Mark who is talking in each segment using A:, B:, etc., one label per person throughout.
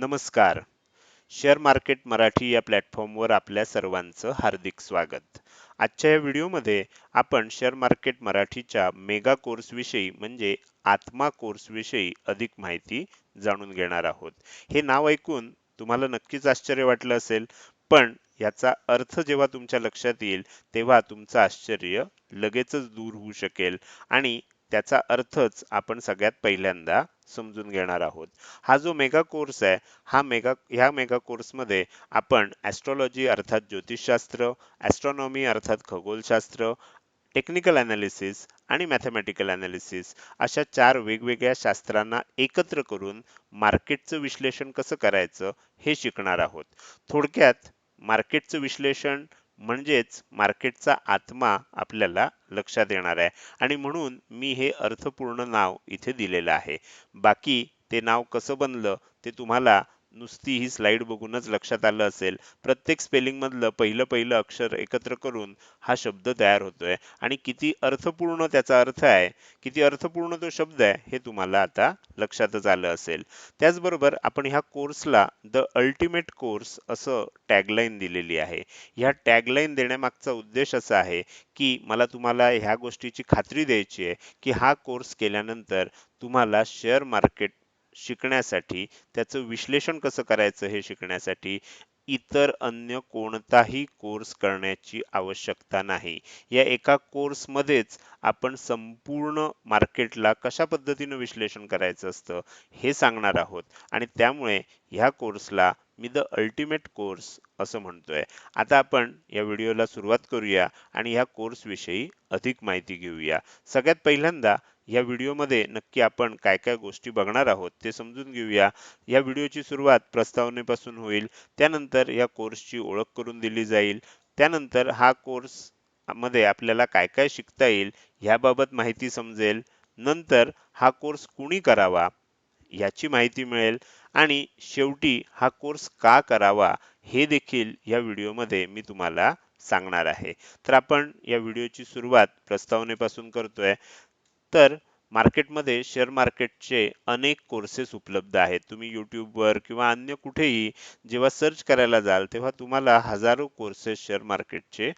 A: नमस्कार. Share market Marathi या प्लॅटफॉर्मवर आपल्या सर्वांचं हार्दिक स्वागत. आजच्या या व्हिडिओमध्ये आपण शेअर मार्केट मराठीच्या मेगा कोर्सविषयी म्हणजे आत्मा कोर्सविषयी अधिक माहिती जाणून घेणार आहोत. हे नाव ऐकून तुम्हाला नक्कीच आश्चर्य वाटलं असेल पण याचा अर्थ जेव्हा तुमच्या लक्षात येईल तेव्हा तुमचं आश्चर्य लगेचच दूर होऊ शकेल आणि त्याचा अर्थच आपण सगळ्यात पहिल्यांदा समजून घेणार आहोत. हा जो मेगा कोर्स आहे हा मेगा ह्या मेगा कोर्समध्ये आपण ॲस्ट्रॉलॉजी अर्थात ज्योतिषशास्त्र ॲस्ट्रॉनॉमी अर्थात खगोलशास्त्र टेक्निकल ॲनालिसिस आणि मॅथमॅटिकल ॲनालिसिस अशा चार वेगवेगळ्या शास्त्रांना एकत्र करून मार्केटचं विश्लेषण कसं करायचं हे शिकणार आहोत. थोडक्यात मार्केटचं विश्लेषण म्हणजेच मार्केटचा आत्मा आपल्याला लक्षात येणार आहे. आणि म्हणून मी हे अर्थपूर्ण नाव इथे दिलेलं आहे. बाकी ते नाव कसं बनलं ते तुम्हाला नुसती ही स्लाइड बघूनच लक्षात आलं असेल. प्रत्येक स्पेलिंग मधलं पहिलं पहिलं अक्षर एकत्र करून हा शब्द तयार होतोय. आणि किती अर्थपूर्ण त्याचा अर्थ आहे किती अर्थपूर्ण तो शब्द आहे हे तुम्हाला आता लक्षातच आलं असेल. त्याचबरोबर आपण ह्या कोर्सला द अल्टिमेट कोर्स असं टॅगलाईन दिलेली आहे. ह्या टॅगलाईन देण्यामागचा उद्देश असा आहे की मला तुम्हाला ह्या गोष्टीची खात्री द्यायची आहे की हा कोर्स केल्यानंतर तुम्हाला शेअर मार्केट शिकण्यासाठी त्याचं विश्लेषण कसं करायचं हे शिकण्यासाठी इतर अन्य कोणताही कोर्स करण्याची आवश्यकता नाही. या एका कोर्समध्येच आपण संपूर्ण मार्केटला कशा पद्धतीनं विश्लेषण करायचं असतं हे सांगणार आहोत. आणि त्यामुळे ह्या कोर्सला मी द अल्टिमेट कोर्स असं म्हणतोय. आता आपण या व्हिडिओला सुरुवात करूया आणि ह्या कोर्स विषयी अधिक माहिती घेऊया. सगळ्यात पहिल्यांदा या व्हिडिओमध्ये नक्की आपण काय काय गोष्टी बघणार आहोत ते समजून घेऊया. या व्हिडिओची सुरुवात प्रस्तावनेपासून होईल. त्यानंतर या कोर्सची ओळख करून दिली जाईल. त्यानंतर हा कोर्समध्ये आपल्याला काय काय शिकता येईल ह्याबाबत माहिती समजेल. नंतर हा कोर्स कुणी करावा याची माहिती मिळेल. आणि शेवटी हा कोर्स का करावा हे देखील या व्हिडिओमध्ये मी तुम्हाला सांगणार आहे. तर आपण या व्हिडिओची सुरुवात प्रस्तावनेपासून करतोय. तर मार्केटमध्ये शेअर मार्केटचे अनेक कोर्सेस उपलब्ध आहेत. तुम्ही यूट्यूबवर किंवा अन्य कुठेही जेव्हा सर्च करायला जाल तेव्हा तुम्हाला हजारो कोर्सेस शेअर मार्केटचे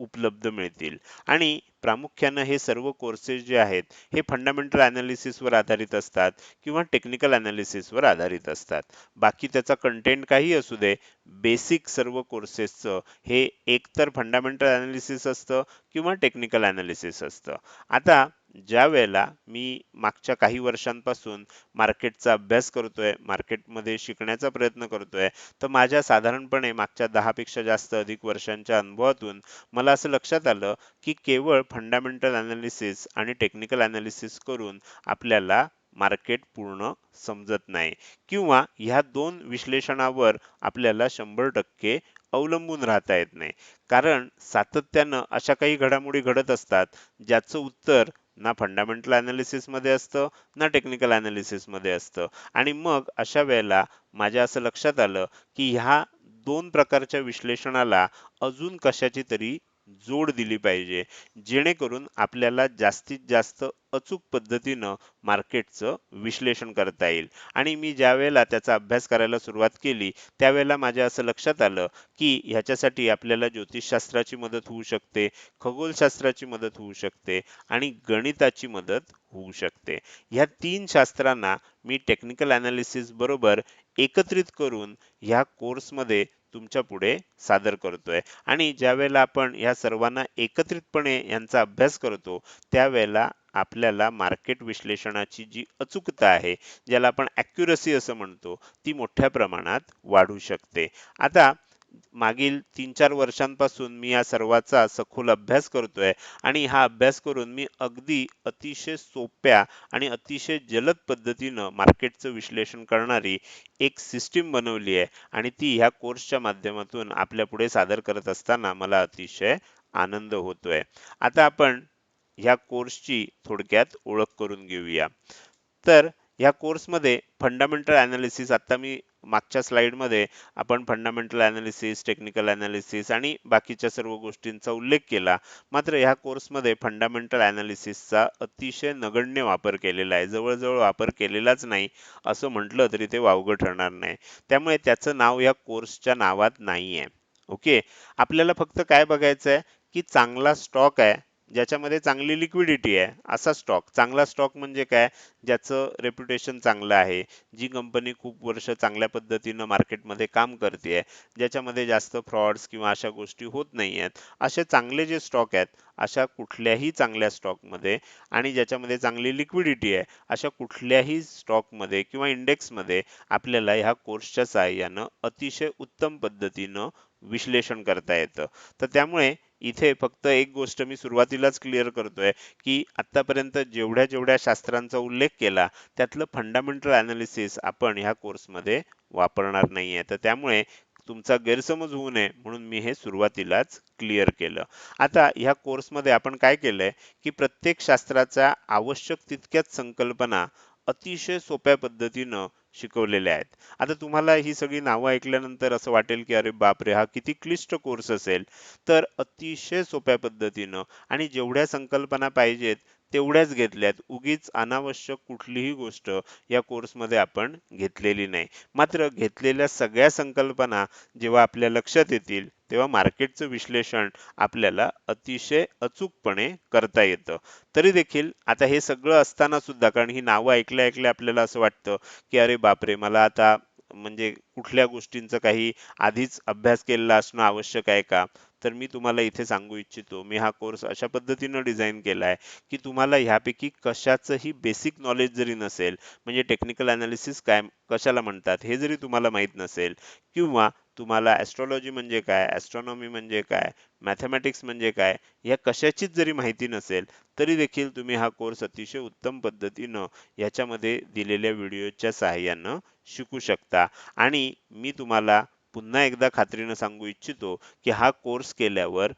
A: उपलब्ध मिळतील. आणि प्रामुख्यानं हे सर्व कोर्सेस जे आहेत हे फंडामेंटल अनालिसिसवर आधारित असतात किंवा टेक्निकल अनालिसिसवर आधारित असतात. बाकी त्याचा कंटेंट काही असू दे बेसिक सर्व कोर्सेसचं हे एकतर फंडामेंटल अनालिसिस असतं किंवा टेक्निकल अनालिसिस असतं. आता ज्या वेळेला मी मागच्या काही वर्षांपासून मार्केटचा अभ्यास करतोय मार्केटमध्ये शिकण्याचा प्रयत्न करतोय तर माझ्या साधारणपणे मागच्या दहापेक्षा जास्त अधिक वर्षांच्या अनुभवातून मला असं लक्षात आलं की केवळ फंडामेंटल अनालिसिस आणि टेक्निकल अनालिसिस करून आपल्याला मार्केट पूर्ण समजत नाही किंवा ह्या दोन विश्लेषणावर आपल्याला शंभर टक्के अवलंबून राहता येत नाही. कारण सातत्यानं अशा काही घडामोडी घडत असतात ज्याचं उत्तर ना फंडामेंटल ॲनालिसिसमध्ये असतं ना टेक्निकल ॲनालिसिसमध्ये असतं. आणि मग अशा वेळेला माझ्या असं लक्षात आलं की ह्या दोन प्रकारच्या विश्लेषणाला अजून कशाची तरी जोड दिली पाहिजे. जेणेकरून आपल्याला जास्तीत जास्त अचूक पद्धतीनं मार्केटचं विश्लेषण करता येईल. आणि मी ज्या वेळेला त्याचा अभ्यास करायला सुरुवात केली त्यावेळेला माझ्या असं लक्षात आलं की ह्याच्यासाठी आपल्याला ज्योतिषशास्त्राची मदत होऊ शकते खगोलशास्त्राची मदत होऊ शकते आणि गणिताची मदत होऊ शकते. ह्या तीन शास्त्रांना मी टेक्निकल अनालिसिस बरोबर एकत्रित करून ह्या कोर्समध्ये तुमच्यापुढे सादर करतोय. आणि ज्यावेळेला आपण या सर्वांना एकत्रितपणे यांचा अभ्यास करतो त्यावेळेला आपल्याला मार्केट विश्लेषणाची जी अचूकता आहे ज्याला आपण ॲक्युरसी असं म्हणतो ती मोठ्या प्रमाणात वाढू शकते. आता मागील तीन चार वर्षांपासून मी या सर्वाचा सखोल अभ्यास करतोय आणि हा अभ्यास करून मी अगदी अतिशय सोप्या आणि अतिशय जलद पद्धतीनं मार्केटचं विश्लेषण करणारी एक सिस्टीम बनवली आहे आणि ती ह्या कोर्सच्या माध्यमातून आपल्या पुढे सादर करत असताना मला अतिशय आनंद होतोय. आता आपण ह्या कोर्सची थोडक्यात ओळख करून घेऊया. तर ह्या कोर्समध्ये फंडामेंटल ॲनालिसिस आता मी मागच्या स्लाइडमध्ये आपण फंडामेंटल ॲनालिसिस टेक्निकल ॲनालिसिस आणि बाकीच्या सर्व गोष्टींचा उल्लेख केला. मात्र ह्या कोर्समध्ये फंडामेंटल ॲनालिसिसचा अतिशय नगण्य वापर केलेला आहे. जवळजवळ वापर केलेलाच नाही असं म्हटलं तरी ते वावगं ठरणार नाही. त्यामुळे त्याचं नाव या कोर्सच्या नावात नाही आहे ओके? आपल्याला फक्त काय बघायचं आहे की चांगला स्टॉक आहे. ज्याच्यामध्ये चांगली लिक्विडिटी आहे असा स्टॉक चांगला स्टॉक म्हणजे काय? ज्याचं रेप्युटेशन चांगलं आहे जी कंपनी खूप वर्ष चांगल्या पद्धतीनं मार्केटमध्ये काम करते ज्याच्यामध्ये जास्त फ्रॉड्स किंवा अशा गोष्टी होत नाही आहेत असे चांगले जे स्टॉक आहेत अशा कुठल्याही चांगल्या स्टॉकमध्ये आणि ज्याच्यामध्ये चांगली लिक्विडिटी आहे अशा कुठल्याही स्टॉकमध्ये किंवा इंडेक्समध्ये आपल्याला ह्या कोर्सच्या साहाय्यानं अतिशय उत्तम पद्धतीनं विश्लेषण करता येतं. तर त्यामुळे इथे फक्त एक गोष्ट मी सुरुवातीलाच क्लिअर करतोय की आतापर्यंत जेवढ्या जेवढ्या शास्त्रांचा उल्लेख केला त्यातलं फंडामेंटल अनालिसिस आपण ह्या कोर्समध्ये वापरणार नाहीये. तर त्यामुळे तुमचा गैरसमज होऊ नये म्हणून मी हे सुरुवातीलाच क्लिअर केलं. आता ह्या कोर्समध्ये आपण काय केलंय की प्रत्येक शास्त्राच्या आवश्यक तितक्याच संकल्पना अतिशय सोप्या पद्धतीनं शिकवलेल्या आहेत. आता तुम्हाला ही सगळी नावं ऐकल्यानंतर असं वाटेल की अरे बापरे हा किती क्लिष्ट कोर्स असेल. तर अतिशय सोप्या पद्धतीनं आणि जेवढ्या संकल्पना पाहिजेत तेवढ्याच घेतल्यात. उगीच अनावश्यक कुठलीही गोष्ट या कोर्समध्ये आपण घेतलेली नाही. मात्र घेतलेल्या सगळ्या संकल्पना जेव्हा आपल्या लक्षात येतील तेव्हा मार्केटचं विश्लेषण आपल्याला अतिशय अचूकपणे करता येतं. तरी देखील आता हे सगळं असताना सुद्धा कारण ही नावं ऐकल्या ऐकल्या आपल्याला असं वाटतं की अरे बापरे मला आता म्हणजे कुठल्या गोष्टींचा काही आधीच अभ्यास केलेला असणं आवश्यक आहे का? तर मी तुम्हाला इथे सांगू इच्छितो मी हा कोर्स अशा पद्धतीनं डिझाईन केला आहे की तुम्हाला ह्यापैकी कशाचंही बेसिक नॉलेज जरी नसेल म्हणजे टेक्निकल अनालिसिस काय कशाला म्हणतात हे जरी तुम्हाला माहीत नसेल किंवा तुम्हाला ॲस्ट्रॉलॉजी म्हणजे काय ॲस्ट्रॉनॉमी म्हणजे काय मॅथमॅटिक्स म्हणजे काय या कशाचीच जरी माहिती नसेल तरी देखील तुम्ही हा कोर्स अतिशय उत्तम पद्धतीनं याच्यामध्ये दिलेल्या व्हिडिओच्या सहाय्यानं शिकू शकता. आणि मी तुम्हाला पुन्हा एकदा खात्रीनं सांगू इच्छितो की हा कोर्स केल्यावर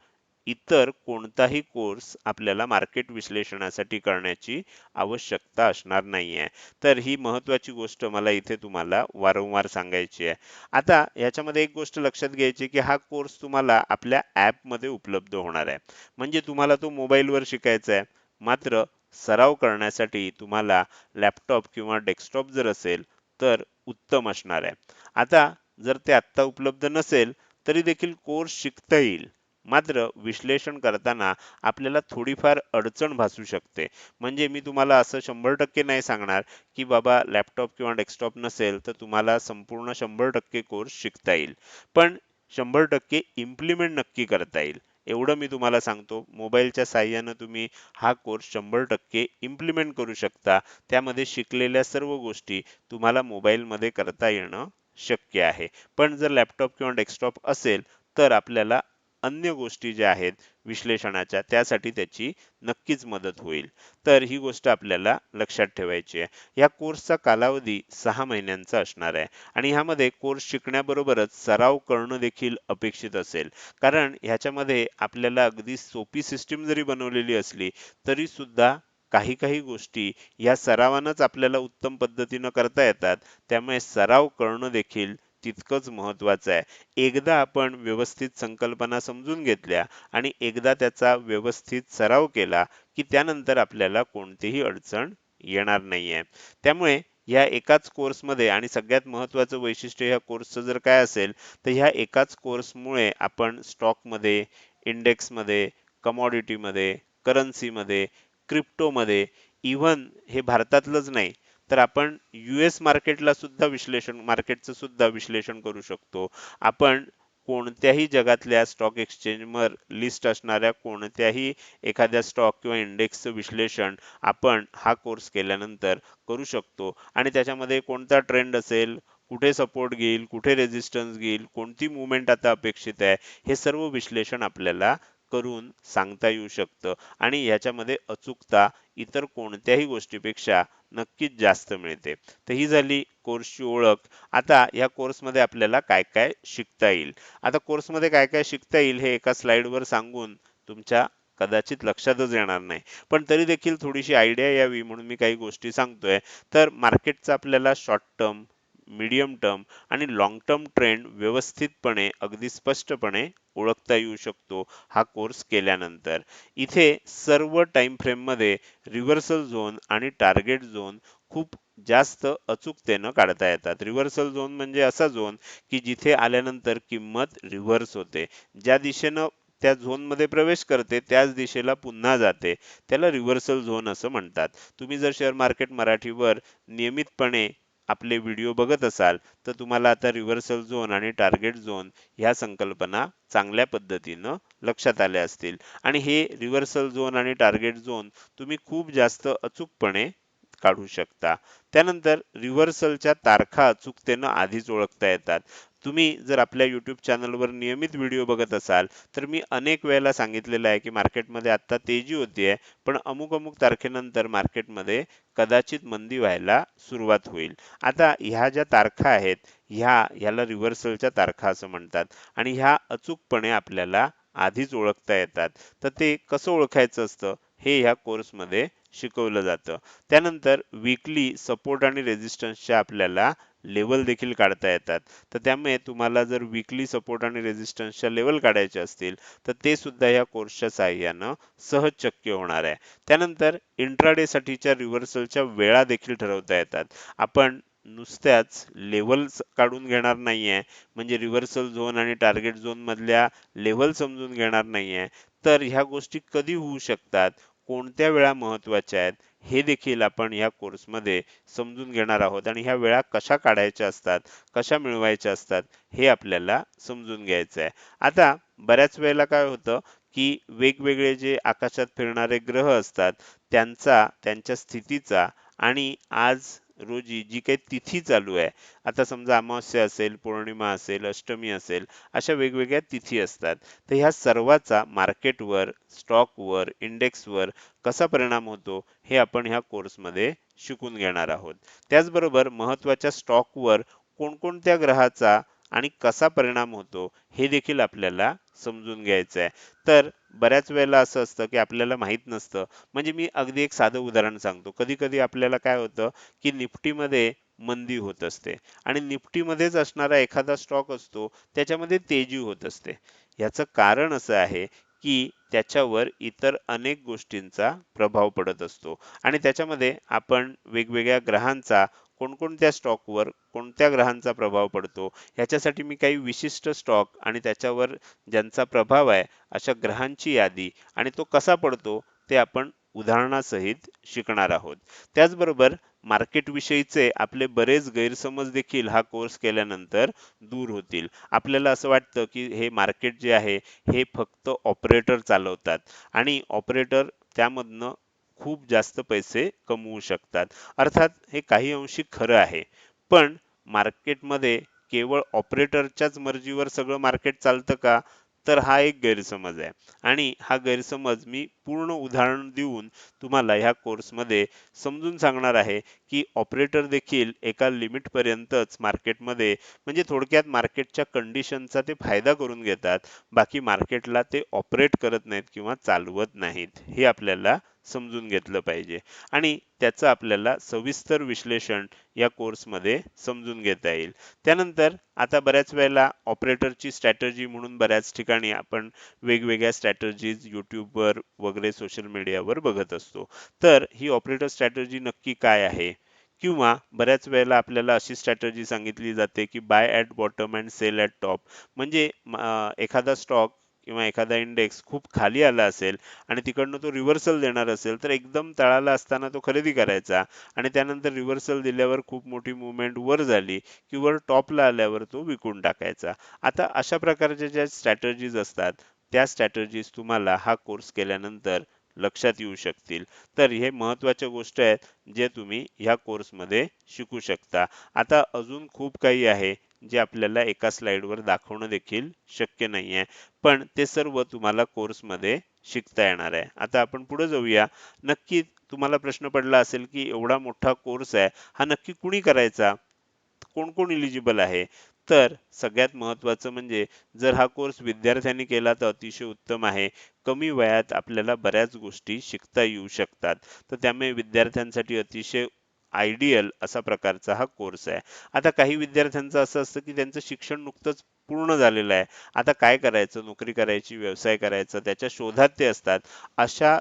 A: इतर कोणताही कोर्स आपल्याला मार्केट विश्लेषणासाठी करण्याची आवश्यकता असणार नाहीये. तर ही महत्वाची गोष्ट मला इथे तुम्हाला वारंवार सांगायची आहे. आता याच्यामध्ये एक गोष्ट लक्षात घ्यायची की हा कोर्स तुम्हाला आपल्या ॲपमध्ये उपलब्ध होणार आहे. म्हणजे तुम्हाला तो मोबाईलवर शिकायचा आहे. मात्र सराव करण्यासाठी तुम्हाला लॅपटॉप किंवा डेस्कटॉप जर असेल तर उत्तम असणार आहे. आता जर ते आत्ता उपलब्ध नसेल तरी देखील कोर्स शिकता येईल. मात्र विश्लेषण करताना आपल्याला थोडीफार अडचण भासू शकते. म्हणजे मी तुम्हाला असं शंभर टक्के नाही सांगणार की बाबा लॅपटॉप किंवा डेस्कटॉप नसेल तर तुम्हाला संपूर्ण शंभर टक्के कोर्स शिकता येईल. पण शंभर टक्के इम्प्लिमेंट नक्की करता येईल. एवढं मी तुम्हाला सांगतो. मोबाईलच्या साह्यानं तुम्ही हा कोर्स शंभर टक्के इम्प्लिमेंट करू शकता. त्यामध्ये शिकलेल्या सर्व गोष्टी तुम्हाला मोबाईलमध्ये करता येणं शक्य आहे. पण जर लॅपटॉप किंवा डेस्कटॉप असेल तर आपल्याला अन्य गोष्टी ज्या आहेत विश्लेषणाच्या त्यासाठी त्याची नक्कीच मदत होईल. तर ही गोष्ट आपल्याला लक्षात ठेवायची आहे. या कोर्सचा कालावधी सहा महिन्यांचा असणार आहे. आणि ह्यामध्ये कोर्स शिकण्याबरोबरच सराव करणं देखील अपेक्षित असेल. कारण ह्याच्यामध्ये आपल्याला अगदी सोपी सिस्टीम जरी बनवलेली असली तरी सुद्धा काही काही गोष्टी या सरावानंच आपल्याला उत्तम पद्धतीनं करता येतात. त्यामुळे सराव करणं देखील तितकंच महत्वाचं आहे. एकदा आपण व्यवस्थित संकल्पना समजून घेतल्या आणि एकदा त्याचा व्यवस्थित सराव केला की त्यानंतर आपल्याला कोणतीही अडचण येणार नाहीये. त्यामुळे या एकाच कोर्समध्ये आणि सगळ्यात महत्त्वाचं वैशिष्ट्य ह्या कोर्सचं जर काय असेल तर ह्या एकाच कोर्समुळे आपण स्टॉकमध्ये इंडेक्समध्ये कमॉडिटीमध्ये करन्सीमध्ये क्रिप्टोमध्ये इव्हन हे भारतातलंच नाही तर आपण युएस मार्केटला सुद्धा विश्लेषण मार्केटचं सुद्धा विश्लेषण करू शकतो. आपण कोणत्याही जगातल्या स्टॉक एक्सचेंजवर लिस्ट असणाऱ्या कोणत्याही एखाद्या स्टॉक किंवा इंडेक्सचं विश्लेषण आपण हा कोर्स केल्यानंतर करू शकतो. आणि त्याच्यामध्ये कोणता ट्रेंड असेल कुठे सपोर्ट घेईल कुठे रेजिस्टन्स घेईल कोणती मुवमेंट आता अपेक्षित आहे हे सर्व विश्लेषण आपल्याला करून सांगता येऊ शकतं. आणि याच्यामध्ये अचूकता इतर कोणत्याही गोष्टीपेक्षा नक्कीच जास्त मिळते. तर ही झाली कोर्सची ओळख. आता या कोर्समध्ये आपल्याला काय काय शिकता येईल? आता कोर्समध्ये काय काय शिकता येईल हे एका स्लाइडवर सांगून तुमच्या कदाचित लक्षातच येणार नाही. पण तरी देखील थोडीशी आयडिया यावी म्हणून मी काही गोष्टी सांगतोय. तर मार्केटचा आपल्याला शॉर्ट टर्म मीडियम टर्म आणि लॉंग टर्म ट्रेंड व्यवस्थितपणे अगदी स्पष्टपणे ओळखता येऊ शकतो हा कोर्स केल्यानंतर. इथे सर्व टाइम फ्रेममध्ये रिव्हर्सल झोन आणि टार्गेट झोन खूप जास्त अचूकतेनं काढता येतात. रिव्हर्सल झोन म्हणजे असा झोन की जिथे आल्यानंतर किंमत रिव्हर्स होते. ज्या दिशेनं त्या झोनमध्ये प्रवेश करते त्याच दिशेला पुन्हा जाते. त्याला रिव्हर्सल झोन असं म्हणतात. तुम्ही जर शेअर मार्केट मराठीवर नियमितपणे आपले व्हिडिओ बघत असाल तर तुम्हाला आता रिव्हर्सल झोन आणि टार्गेट झोन ह्या संकल्पना चांगल्या पद्धतीनं लक्षात आल्या असतील. आणि हे रिव्हर्सल झोन आणि टार्गेट झोन तुम्ही खूप जास्त अचूकपणे काढू शकता. त्यानंतर रिव्हर्सलच्या तारखा अचूकतेनं आधीच ओळखता येतात. तुम्ही जर आपल्या यूट्यूब चॅनलवर नियमित व्हिडिओ बघत असाल तर मी अनेक वेळेला सांगितलेलं आहे की मार्केटमध्ये आता तेजी होतीये पण अमुक अमुक तारखेनंतर मार्केटमध्ये कदाचित मंदी व्हायला सुरुवात होईल. आता ह्या ज्या तारखा आहेत ह्या ह्याला रिव्हर्सलच्या तारखा असं म्हणतात आणि ह्या अचूकपणे आपल्याला आधीच ओळखता येतात. तर ते कसं ओळखायचं असतं हे ह्या कोर्समध्ये शिकवलं जातं. त्यानंतर विकली सपोर्ट आणि रेजिस्टन्सच्या आपल्याला लेवल देखील काढता येतात. तर त्यामुळे तुम्हाला जर विकली सपोर्ट आणि रेझिस्टन्सच्या लेवल काढायचे असतील तर ते सुद्धा या कोर्सच्या साहाय्यानं सहज शक्य होणार आहे. त्यानंतर इंट्राडे साठीच्या रिव्हर्सलच्या वेळा देखील ठरवता येतात. आपण नुसत्याच लेवल्स काढून घेणार नाहीये. म्हणजे रिव्हर्सल झोन आणि टार्गेट झोन मधल्या लेवल समजून घेणार नाहीये. तर ह्या गोष्टी कधी होऊ शकतात? कोणत्या वेळा महत्त्वाच्या आहेत हे देखील आपण या कोर्समध्ये समजून घेणार आहोत. आणि ह्या वेळा कशा काढायच्या असतात कशा मिळवायच्या असतात हे आपल्याला समजून घ्यायचं आहे आता बऱ्याच वेळेला काय होतं की वेगवेगळे जे आकाशात फिरणारे ग्रह असतात त्यांचा त्यांच्या स्थितीचा आणि आज रोजी जी काही तिथी चालू आहे. आता समजा अमावस्या असेल पौर्णिमा असेल अष्टमी असेल अशा वेगवेगळ्या तिथी असतात. तर ह्या सर्वाचा मार्केटवर स्टॉकवर इंडेक्सवर कसा परिणाम होतो हे आपण ह्या कोर्समध्ये शिकून घेणार आहोत. त्याचबरोबर महत्त्वाच्या स्टॉकवर कोणकोणत्या ग्रहाचा आणि कसा परिणाम होतो हे देखील आपल्याला समजून घ्यायचं आहे तर बऱ्याच वेळेला असं असतं की आपल्याला माहीत नसतं. म्हणजे मी अगदी एक साधं उदाहरण सांगतो. कधी कधी आपल्याला काय होतं की निफ्टीमध्ये मंदी होत असते आणि निफ्टीमध्येच असणारा एखादा स्टॉक असतो त्याच्यामध्ये तेजी होत असते. याचं कारण असं आहे की त्याच्यावर इतर अनेक गोष्टींचा प्रभाव पडत असतो आणि त्याच्यामध्ये आपण वेगवेगळ्या ग्रहांचा कोणकोणत्या स्टॉकवर कोणत्या ग्रहांचा प्रभाव पडतो ह्याच्यासाठी मी काही विशिष्ट स्टॉक आणि त्याच्यावर ज्यांचा प्रभाव आहे अशा ग्रहांची यादी आणि तो कसा पडतो ते आपण उदाहरणासहित शिकणार आहोत. त्याचबरोबर मार्केटविषयीचे आपले बरेच गैरसमज देखील हा कोर्स केल्यानंतर दूर होतील. आपल्याला असं वाटतं की हे मार्केट जे आहे हे फक्त ऑपरेटर चालवतात आणि ऑपरेटर त्यामधनं खूप जास्त पैसे कमवू शकतात. अर्थात हे काही अंशी खरं आहे. पण मार्केटमध्ये केवळ ऑपरेटरच्याच मर्जीवर सगळं मार्केट चालतं का? तर हा एक गैरसमज आहे. आणि हा गैरसमज मी पूर्ण उदाहरण देऊन तुम्हाला ह्या कोर्समध्ये समजून सांगणार आहे की ऑपरेटर देखील एका लिमिटपर्यंतच मार्केटमध्ये म्हणजे थोडक्यात मार्केटच्या कंडिशनचा ते फायदा करून घेतात. बाकी मार्केटला ते ऑपरेट करत नाहीत किंवा चालवत नाहीत. हे आपल्याला समजून घेतलं पाहिजे. आणि त्याचं आपल्याला सविस्तर विश्लेषण या कोर्समध्ये समजून घेता येईल. त्यानंतर आता बऱ्याच वेळेला ऑपरेटरची स्ट्रॅटर्जी म्हणून बऱ्याच ठिकाणी आपण वेगवेगळ्या स्ट्रॅटर्जीज यूट्यूबवर वगैरे सोशल मीडियावर बघत असतो. तर ही ऑपरेटर स्ट्रॅटर्जी नक्की काय आहे? किंवा बऱ्याच वेळेला आपल्याला अशी स्ट्रॅटर्जी सांगितली जाते की buy at bottom and sell at top म्हणजे एखादा स्टॉक किंवा एखादा इंडेक्स खूप खाली आला असेल आणि तिकडनं तो रिव्हर्सल देणार असेल तर एकदम तळाला असताना तो खरेदी करायचा. आणि त्यानंतर रिव्हर्सल दिल्यावर खूप मोठी मुवमेंट वर झाली की वर टॉपला आल्यावर तो विकून टाकायचा. आता अशा प्रकारच्या ज्या स्ट्रॅटर्जीज असतात त्या स्ट्रॅटर्जीज तुम्हाला हा कोर्स केल्यानंतर लक्षात येऊ शकतील. तर हे महत्त्वाच्या गोष्ट आहेत जे तुम्ही ह्या कोर्समध्ये शिकू शकता. आता अजून खूप काही आहे जे आपल्याला एका स्लाइडवर दाखवणं देखील शक्य नाहीये. पण ते सर्व तुम्हाला कोर्समध्ये शिकता येणार आहे. आता आपण पुढे जाऊया. नक्की तुम्हाला प्रश्न पडला असेल की एवढा मोठा कोर्स आहे हा नक्की कुणी करायचा? कोण कोण इलिजिबल आहे? तर सगळ्यात महत्त्वाचं म्हणजे जर हा कोर्स विद्यार्थ्यांनी केला तर अतिशय उत्तम आहे. कमी वयात आपल्याला बऱ्याच गोष्टी शिकता येऊ शकतात. तर त्यामुळे विद्यार्थ्यांसाठी अतिशय आयडियल असा प्रकारचा हा कोर्स आहे. आता काही विद्यार्थ्यांचं असं असतं की त्यांचं शिक्षण नुकतंच पूर्ण झालेलं आहे. आता काय करायचं? नोकरी करायची व्यवसाय करायचा त्याच्या शोधात ते असतात. अशा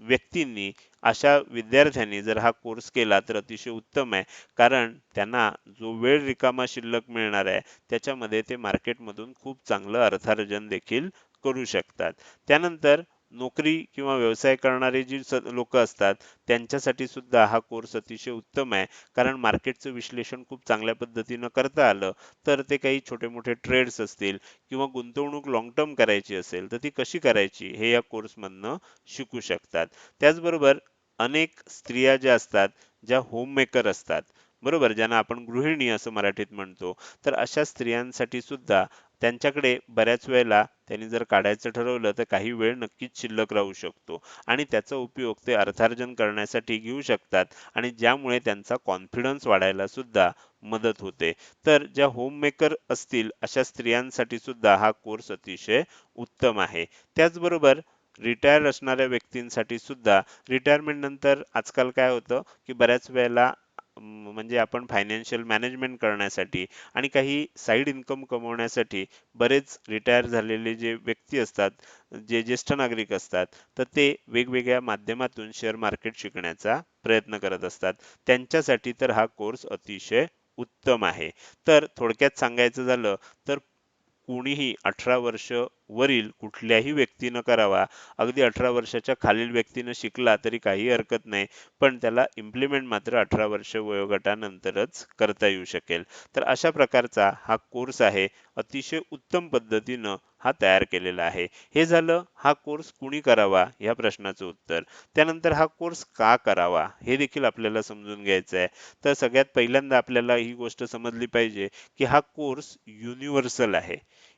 A: व्यक्तींनी अशा विद्यार्थ्यांनी जर हा कोर्स केला तर अतिशय उत्तम आहे. कारण त्यांना जो वेळ रिकामा शिल्लक मिळणार आहे त्याच्यामध्ये ते मार्केटमधून खूप चांगलं अर्थार्जन देखील करू शकतात. त्यानंतर नोकरी किंवा व्यवसाय करणारे जी लोक असतात त्यांच्यासाठी सुद्धा हा कोर्स अतिशय उत्तम आहे. कारण मार्केटचं विश्लेषण खूप चांगल्या पद्धतीनं करता आलं तर ते काही छोटे मोठे ट्रेड्स असतील किंवा गुंतवणूक लॉंग टर्म करायची असेल तर ती कशी करायची हे या कोर्समधनं शिकू शकतात. त्याचबरोबर अनेक स्त्रिया ज्या असतात ज्या होम मेकर असतात बरोबर? ज्यांना आपण गृहिणी असं मराठीत म्हणतो तर अशा स्त्रियांसाठी सुद्धा त्यांच्याकडे बऱ्याच वेळेला त्यांनी जर काढायचं ठरवलं तर काही वेळ नक्कीच शिल्लक राहू शकतो. आणि त्याचा उपयोग ते अर्थार्जन करण्यासाठी घेऊ शकतात आणि ज्यामुळे त्यांचा कॉन्फिडन्स वाढायला सुद्धा मदत होते. तर ज्या होममेकर असतील अशा स्त्रियांसाठी सुद्धा हा कोर्स अतिशय उत्तम आहे. त्याचबरोबर रिटायर असणाऱ्या व्यक्तींसाठी सुद्धा रिटायरमेंट नंतर आजकाल काय होतं की बऱ्याच वेळेला म्हणजे आपण फायनान्शियल मॅनेजमेंट करण्यासाठी आणि काही साईड इन्कम कमवण्यासाठी बरेच रिटायर झालेले जे व्यक्ती असतात जे ज्येष्ठ नागरिक असतात तर ते वेगवेगळ्या माध्यमातून शेअर मार्केट शिकण्याचा प्रयत्न करत असतात. त्यांच्यासाठी तर हा कोर्स अतिशय उत्तम आहे. तर थोडक्यात सांगायचं झालं तर कोणीही अठरा वर्ष वरील कुठल्याही व्यक्तीनं करावा. अगदी अठरा वर्षाच्या खालील व्यक्तीनं शिकला तरी काही हरकत नाही पण त्याला इम्प्लिमेंट मात्र अठरा वर्ष वयोगटानंतरच करता येऊ शकेल. तर अशा प्रकारचा हा कोर्स आहे. अतिशय उत्तम पद्धतीनं हा तयार केलेला आहे. हे झालं हा कोर्स कुणी करावा? या प्रश्नाचं उत्तर. त्यानंतर हा कोर्स का करावा? हे देखील आपल्याला समजून घ्यायचं आहे तर सगळ्यात पहिल्यांदा आपल्याला ही गोष्ट समजली पाहिजे की हा कोर्स युनिव्हर्सल आहे.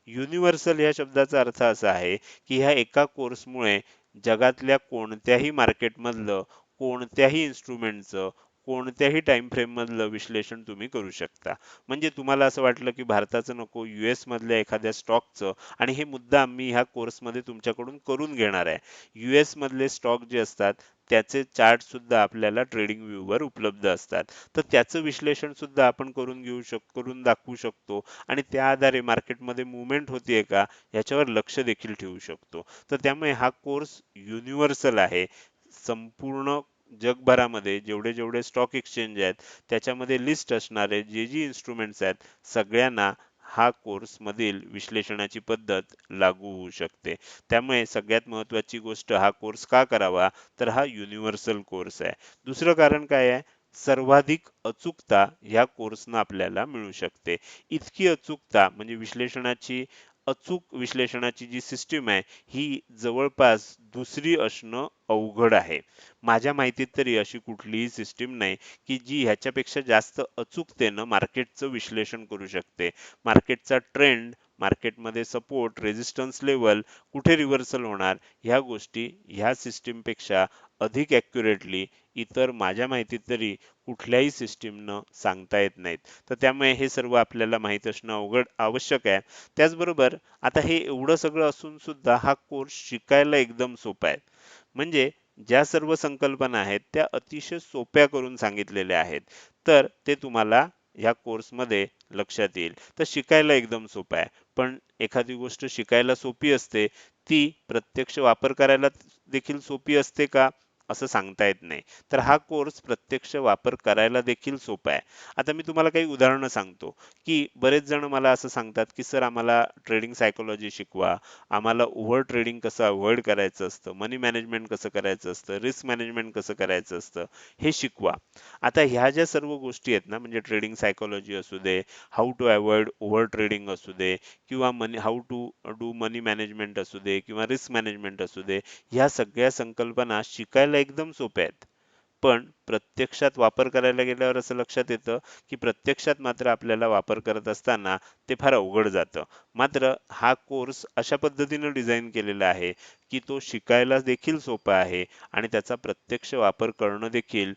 A: युनिव्हर्सल या शब्दाचा अर्थ असा आहे की ह्या एका कोर्समुळे जगातल्या कोणत्याही मार्केटमधलं कोणत्याही इन्स्ट्रुमेंटचं कोणत्याही टाइम फ्रेम मधलं विश्लेषण तुम्ही करू शकता. म्हणजे तुम्हाला असं वाटलं की भारताचं नको युएस मधल्या एखाद्या स्टॉकचं आणि हे मुद्दा आम्ही ह्या कोर्समध्ये तुमच्याकडून करून घेणार आहे. यूएस मधले स्टॉक जे असतात त्याचे चार्ट सुद्धा आपल्याला ट्रेडिंग व्ह्यूवर उपलब्ध असतात. तर त्याचं विश्लेषण सुद्धा आपण करून घेऊ शक करून दाखवू शकतो. आणि त्या आधारे मार्केटमध्ये मुवमेंट होतीये का याच्यावर लक्ष देखील ठेवू शकतो. तर त्यामुळे हा कोर्स युनिव्हर्सल आहे. संपूर्ण जगभरामध्ये जेवढे जेवढे स्टॉक एक्सचेंज आहेत त्याच्यामध्ये लिस्ट असणारे जे जी इन्स्ट्रुमेंट्स आहेत सगळ्यांना हा कोर्स मधील विश्लेषणाची पद्धत लागू होऊ शकते. त्यामुळे सगळ्यात महत्वाची गोष्ट हा कोर्स का करावा? तर हा युनिव्हर्सल कोर्स आहे. दुसरं कारण काय आहे? सर्वाधिक अचूकता ह्या कोर्सनं आपल्याला मिळू शकते. इतकी अचूकता म्हणजे विश्लेषणाची अचूक विश्लेषणाची जी सिस्टीम आहे ही जवळपास दुसरी असणं अवघड आहे. माझ्या माहितीत तरी अशी कुठलीही सिस्टीम नाही की जी ह्याच्यापेक्षा जास्त अचूकतेनं मार्केटचं विश्लेषण करू शकते. मार्केटचा ट्रेंड मार्केटमध्ये सपोर्ट रेजिस्टन्स लेवल कुठे रिव्हर्सल होणार ह्या गोष्टी ह्या सिस्टीमपेक्षा अधिक ॲक्युरेटली इतर माझ्या माहितीत तरी कुठल्याही सिस्टीमनं सांगता येत नाहीत. तर त्यामुळे हे सर्व आपल्याला माहीत असणं अवघड आवश्यक आहे. त्याचबरोबर आता हे एवढं सगळं असून सुद्धा हा कोर्स शिकायला एकदम सोपा आहे. म्हणजे ज्या सर्व संकल्पना आहेत त्या अतिशय सोप्या करून सांगितलेल्या आहेत. तर ते तुम्हाला ह्या कोर्समध्ये लक्षात येईल. तर शिकायला एकदम सोपं आहे. पण एखादी गोष्ट शिकायला सोपी असते ती प्रत्यक्ष वापर करायला देखील सोपी असते का? असं सांगता येत नाही. तर हा कोर्स प्रत्यक्ष वापर करायला देखील सोपा आहे. आता मी तुम्हाला काही उदाहरणं सांगतो की बरेच जण मला असं सांगतात की सर आम्हाला ट्रेडिंग सायकोलॉजी शिकवा. आम्हाला ओव्हर ट्रेडिंग कसं अवॉइड करायचं असतं? मनी मॅनेजमेंट कसं करायचं असतं? रिस्क मॅनेजमेंट कसं करायचं असतं? हे शिकवा. आता ह्या ज्या सर्व गोष्टी आहेत ना म्हणजे ट्रेडिंग सायकोलॉजी असू दे how to avoid over trading असू दे किंवा money how to do money management असू दे किंवा रिस्क मॅनेजमेंट असू दे ह्या सगळ्या संकल्पना शिकायला एकदम सोप्या आहेत. पण प्रत्यक्षात वापर करायला गेल्यावर असं लक्षात येतं की प्रत्यक्षात मात्र आपल्याला वापर करत असताना ते फार अवघड जातं. मात्र हा कोर्स अशा पद्धतीने डिझाईन केलेला आहे की तो शिकायला देखील सोपा आहे आणि त्याचा प्रत्यक्ष वापर करणं देखील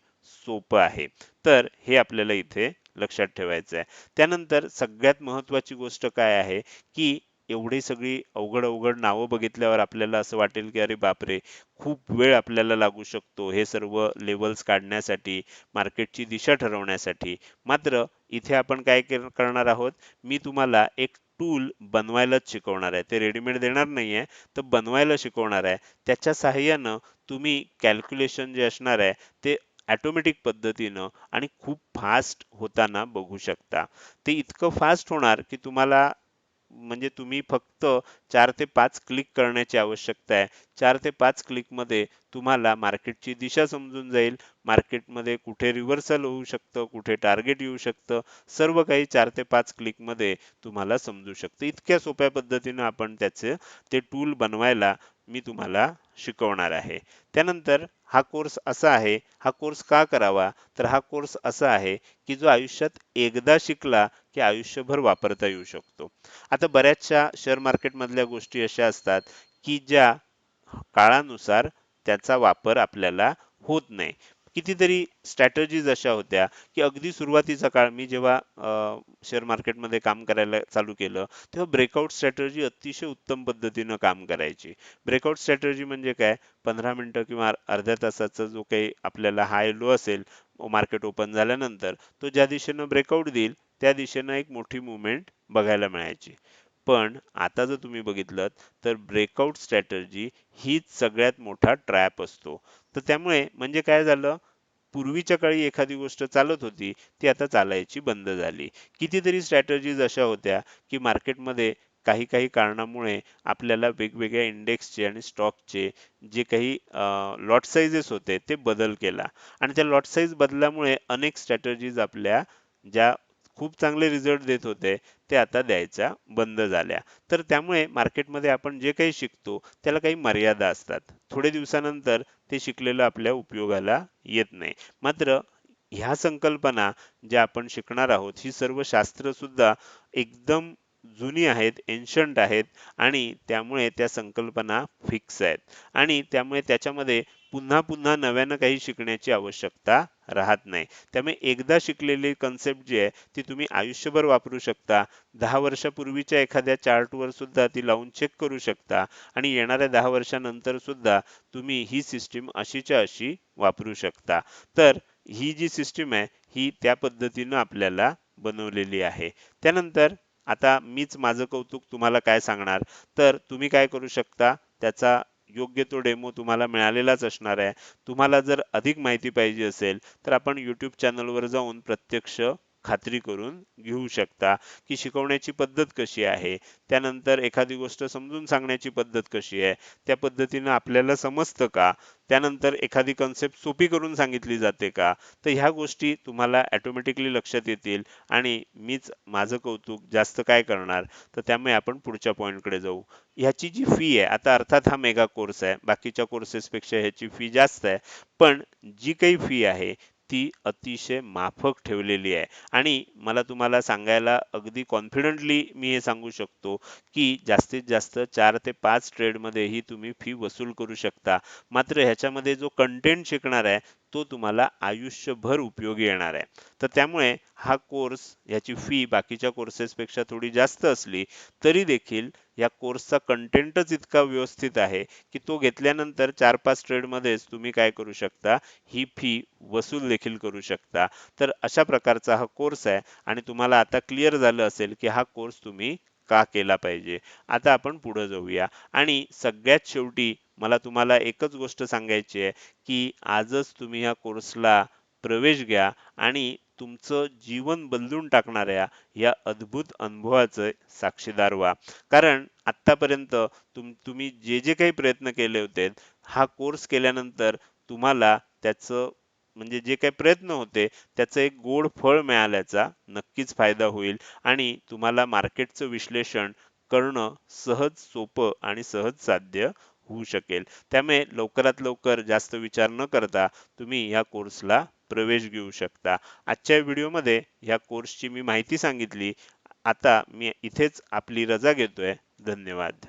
A: सोपं आहे. तर हे आपल्याला इथे लक्षात ठेवायचं आहे त्यानंतर सगळ्यात महत्वाची गोष्ट काय आहे की एवढी सगळी अवघड अवघड नावं बघितल्यावर आपल्याला असं वाटेल की अरे बापरे खूप वेळ आपल्याला लागू शकतो हे सर्व लेवल्स काढण्यासाठी मार्केटची दिशा ठरवण्यासाठी. मात्र इथे आपण काय करणार आहोत? मी तुम्हाला एक टूल बनवायलाच शिकवणार आहे. ते रेडीमेड देणार नाहीये तर बनवायला शिकवणार आहे. त्याच्या सहाय्यानं तुम्ही कॅल्क्युलेशन जे असणार आहे ते ॲटोमॅटिक पद्धतीनं आणि खूप फास्ट होताना बघू शकता. ते इतकं फास्ट होणार की तुम्हाला म्हणजे तुम्ही फक्त चार ते पाच क्लिक करण्याची आवश्यकता आहे. चार ते पाच क्लिकमध्ये तुम्हाला मार्केटची दिशा समजून जाईल. मार्केटमध्ये कुठे रिव्हर्सल होऊ शकतं कुठे टार्गेट येऊ शकतं सर्व काही चार ते पाच क्लिकमध्ये तुम्हाला समजू शकतं. इतक्या सोप्या पद्धतीनं आपण त्याचे ते टूल बनवायला मी तुम्हाला शिकवणार आहे. त्यानंतर हा कोर्स असा आहे हा कोर्स का करावा? तर हा कोर्स असा आहे की जो आयुष्यात एकदा शिकला की आयुष्यभर वापरता येऊ शकतो. आता बऱ्याचशा शेअर मार्केट मधल्या गोष्टी अशा असतात की ज्या काळानुसार त्याचा वापर आपल्याला होत नाही. कितीतरी स्ट्रॅटजीज अशा होत्या की अगदी सुरुवातीचा काळ मी जेव्हा शेअर मार्केटमध्ये काम करायला चालू केलं तेव्हा ब्रेकआउट स्ट्रॅटर्जी अतिशय उत्तम पद्धतीनं काम करायची. ब्रेकआउट स्ट्रॅटर्जी म्हणजे काय? पंधरा मिनिटं किंवा अर्ध्या तासाचा जो काही आपल्याला हाय लो असेल मार्केट ओपन झाल्यानंतर तो ज्या दिशेनं ब्रेकआउट देईल त्या दिशेनं एक मोठी मुवमेंट बघायला मिळायची. पण आता जर तुम्ही बघितलं तर ब्रेकआउट स्ट्रॅटर्जी हीच सगळ्यात मोठा ट्रॅप असतो. तर त्यामुळे म्हणजे काय झालं? पूर्वीच्या काळी एखादी गोष्ट चालत होती ती आता चालायची बंद झाली. कितीतरी स्ट्रॅटर्जीज अशा होत्या की मार्केटमध्ये काही काही कारणामुळे आपल्याला वेगवेगळ्या इंडेक्सचे आणि स्टॉकचे जे काही लॉट साइजेस होते ते बदल केला. आणि त्या लॉट साईज बदलामुळे अनेक स्ट्रॅटर्जीज आपल्या ज्या खूप चांगले रिझल्ट देत होते ते आता द्यायच्या बंद झाल्या. तर त्यामुळे मार्केटमध्ये आपण जे काही शिकतो त्याला काही मर्यादा असतात. थोडे दिवसानंतर ते शिकलेलं आपल्या उपयोगाला येत नाही. मात्र ह्या संकल्पना ज्या आपण शिकणार आहोत ही सर्व शास्त्र सुद्धा एकदम जुनी आहेत एन्शंट आहेत आणि त्यामुळे त्या संकल्पना फिक्स आहेत. आणि त्यामुळे त्याच्यामध्ये पुन्हा पुन्हा नव्यानं काही शिकण्याची आवश्यकता राहत नाही. त्यामुळे एकदा शिकलेली कन्सेप्ट जी आहे ती तुम्ही आयुष्यभर वापरू शकता. दहा वर्षापूर्वीच्या एखाद्या चार्टवर सुद्धा ती लावून चेक करू शकता आणि येणाऱ्या दहा वर्षानंतर सुद्धा तुम्ही ही सिस्टीम अशीच्या अशी वापरू शकता. तर ही जी सिस्टीम आहे ही त्या पद्धतीनं आपल्याला बनवलेली आहे. त्यानंतर आता मीच माझं कौतुक तुम्हाला काय सांगणार? तर तुम्ही काय करू शकता? त्याचा योग्य तो डेमो तुम्हाला मिळालेलाच असणार आहे. तुम्हाला जर अधिक माहिती पाहिजे असेल तर आपण यूट्यूब चॅनलवर जाऊन प्रत्यक्ष खात्री करून घेऊ शकता की शिकवण्याची पद्धत कशी आहे. त्यानंतर एखादी गोष्ट समजून सांगण्याची पद्धत कशी आहे. त्या पद्धतीनं आपल्याला समजतं का? त्यानंतर एखादी कन्सेप्ट सोपी करून सांगितली जाते का? तर ह्या गोष्टी तुम्हाला ऑटोमॅटिकली लक्षात येतील आणि मीच माझं कौतुक जास्त काय करणार? तर त्यामुळे आपण पुढच्या पॉईंटकडे जाऊ. ह्याची जी फी आहे आता अर्थात हा मेगा कोर्स आहे. बाकीच्या कोर्सेसपेक्षा ह्याची फी जास्त आहे. पण जी काही फी आहे ती अतिशय माफक ठेवलेली आहे. आणि मला तुम्हाला सांगायला अगदी कॉन्फिडंटली मी हे सांगू शकतो की जास्तीत जास्त चार ते पाच ट्रेडमध्येही तुम्ही फी वसूल करू शकता. मात्र ह्याच्यामध्ये जो कंटेंट शिकणार आहे तो तुम्हाला आयुष्यभर उपयोगी येणार आहे. तर त्यामुळे हा कोर्स याची फी बाकीच्या कोर्सेसपेक्षा थोडी जास्त असली तरी देखील या कोर्सचा कंटेंटच इतका व्यवस्थित आहे की तो घेतल्यानंतर चार पाच ट्रेडमध्येच तुम्ही काय करू शकता ही फी वसूल देखील करू शकता. तर अशा प्रकारचा हा कोर्स आहे आणि तुम्हाला आता क्लिअर झालं असेल की हा कोर्स तुम्ही का केला पाहिजे. आता आपण पुढे जाऊया. आणि सगळ्यात शेवटी मला तुम्हाला एकच गोष्ट सांगायची आहे की आजच तुम्ही ह्या कोर्सला प्रवेश घ्या आणि तुमचं जीवन बदलून टाकणाऱ्या या अद्भुत अनुभवाचं साक्षीदार व्हा. कारण आतापर्यंत तुम तुम्ही जे जे काही प्रयत्न केले होते हा कोर्स केल्यानंतर तुम्हाला त्याचं म्हणजे जे काही प्रयत्न होते त्याचं एक गोड फळ मिळाल्याचा नक्कीच फायदा होईल आणि तुम्हाला मार्केटचं विश्लेषण करणं सहज सोपं आणि सहज साध्य होऊ शकेल. त्यामुळे लवकरात लवकर जास्त विचार न करता तुम्ही या कोर्सला प्रवेश घेऊ शकता. आजच्या व्हिडिओमध्ये या कोर्सची मी माहिती सांगितली. आता मी इथेच आपली रजा घेतोय. धन्यवाद.